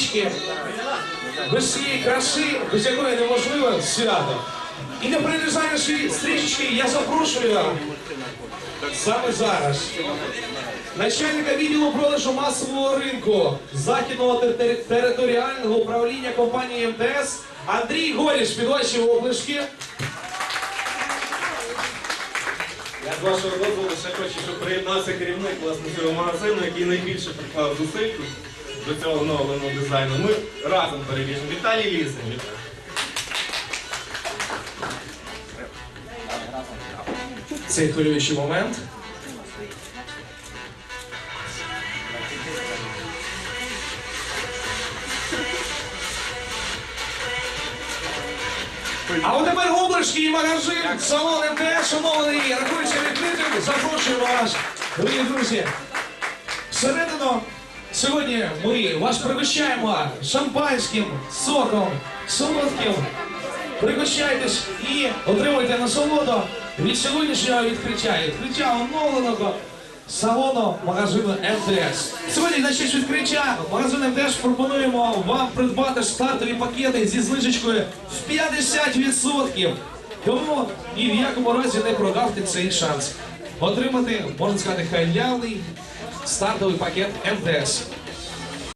стрічки. Без цієї краси, без якої неможливе свято. І для прирізання цієї стрічки я запрошую саме зараз начальника відділу продажу масового ринку Західного територіального управління компанії МТС Андрій Горіш. Під ваші оплески. Я з вашого дозволу ще хочу, щоб приєднався керівник власне цього магазину, який найбільше приклав зусиль до цього оновленого дизайну. Ми разом перевіжемо. Віталій Лісин. Цей хвилюючий момент. А от тепер і магазин, салон МТС, шановний, рахується відкритим. Запрошуємо вас, дорогі друзі. Всередину сьогодні ми вас пригощаємо шампанським, соком, солодким. Пригощайтесь і отримуйте насолоду від сьогоднішнього відкриття. Відкриття оновленого салону магазину МТС. Сьогодні на честь відкриття магазин МТС пропонуємо вам придбати стартові пакети зі знижечкою в 50%. Тому ні в якому разі не прогавте цей шанс. Отримати, можна сказати, халявний Start do Paquete é M10.